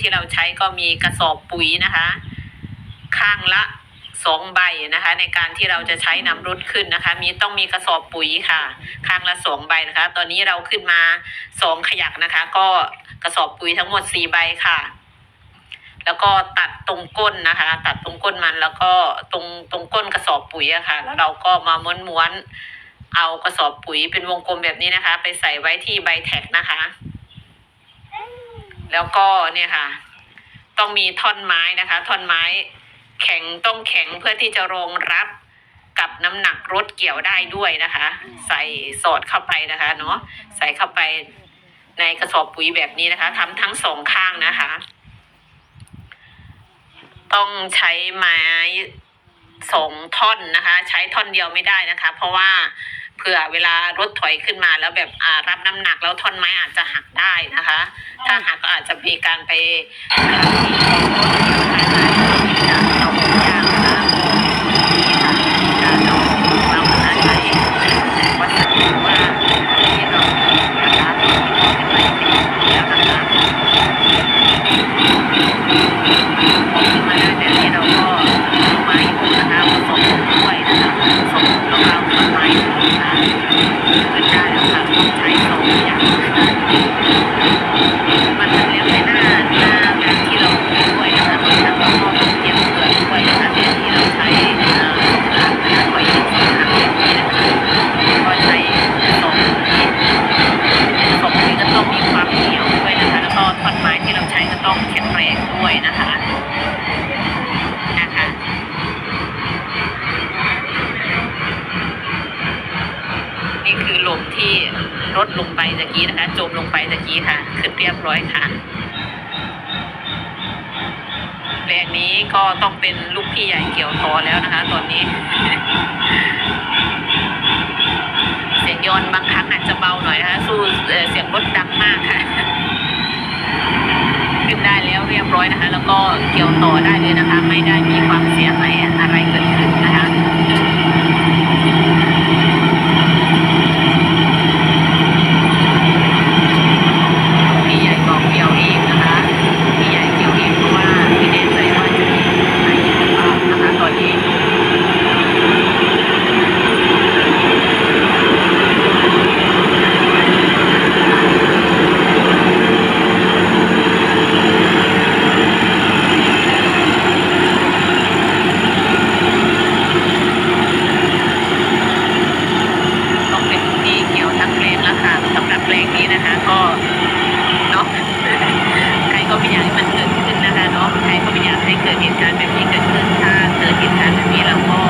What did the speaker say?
ที่เราใช้ก็มีกระสอบปุ๋ยนะคะ ข้างละสองใบนะคะ ในการที่เราจะใช้นำรถขึ้นนะคะ มีต้องมีกระสอบปุ๋ยค่ะ ข้างละสองใบนะคะ ตอนนี้เราขึ้นมาสองขยักนะคะ ก็กระสอบปุ๋ยทั้งหมดสี่ใบค่ะ แล้วก็ตัดตรงก้นนะคะ ตัดตรงก้นมันแล้วก็ตรงตรงก้นกระสอบปุ๋ยอะค่ะเราก็มาม้วนๆเอากระสอบปุ๋ยเป็นวงกลมแบบนี้นะคะ ไปใส่ไว้ที่ใบแท็กนะคะ แล้วก็เนี่ยค่ะ ต้องมีท่อนไม้นะคะ ท่อนไม้ แข็งต้องแข็งเพื่อที่จะรองรับกับน้ำหนักรถเกี่ยวได้ด้วยนะคะ ใส่สอดเข้าไปนะคะเนาะใส่เข้าไปในกระสอบปุ๋ยแบบนี้นะคะทำทั้งสองข้างนะคะ ต้องใช้ไม้สองท่อนนะคะ ใช้ท่อนเดียวไม่ได้นะคะ เพราะว่า เผื่อเวลารถถอยขึ้นมาแล้วแบบอ่ารับน้ำหนักแล้วท่อนไม้อาจจะหักได้นะคะ ถ้าหักก็อาจจะมีการไปเอาของยางนะคะการเอาเราอาศัยวัสดุว่าที่เรานะคะเป็นไม้แล้วนะคะ พอขึ้นมาได้แบบนี้เราก็เอาไม้ปูนะคะผสมด้วยนะคะผสมแล้วก็เอาต้นไม้ปูนะคะขึ้นได้แล้วค่ะต้องใช้สองอย่างนะคะมันจะเลี้ยงในหน้าหน้างานที่เราปลูกด้วยนะคะบางครั้งเราก็ต้องเตรียมเกลือด้วยนะคะแทนที่เราใช้เอ่อหลังนะคะไว้ยิงสองครั้งแบบนี้นะคะก็ใช้สองนี้สองนี้ก็ต้องมีความเหนียวด้วยนะคะ แล้วก็ท่อนไม้ที่เราใช้ก็ต้องแข็งแรงด้วยนะคะนะคะ นี่คือลมที่รถลงไปตะกี้นะคะ จมลงไปตะกี้ค่ะ ขึ้นเรียบร้อยค่ะแปลงนี้ก็ต้องเป็นลูกพี่ใหญ่เกี่ยวทอแล้วนะคะ ตอนนี้ เสียงยนต์บางครั้งอาจจะเบาหน่อยนะคะ สู้เสียงรถดังมากค่ะ อยนะคะ แล้วก็เกี่ยวต่อได้เลยนะคะ ไม่ได้มีความเสียหายอะไรเกิดขึ้นนะคะ and long.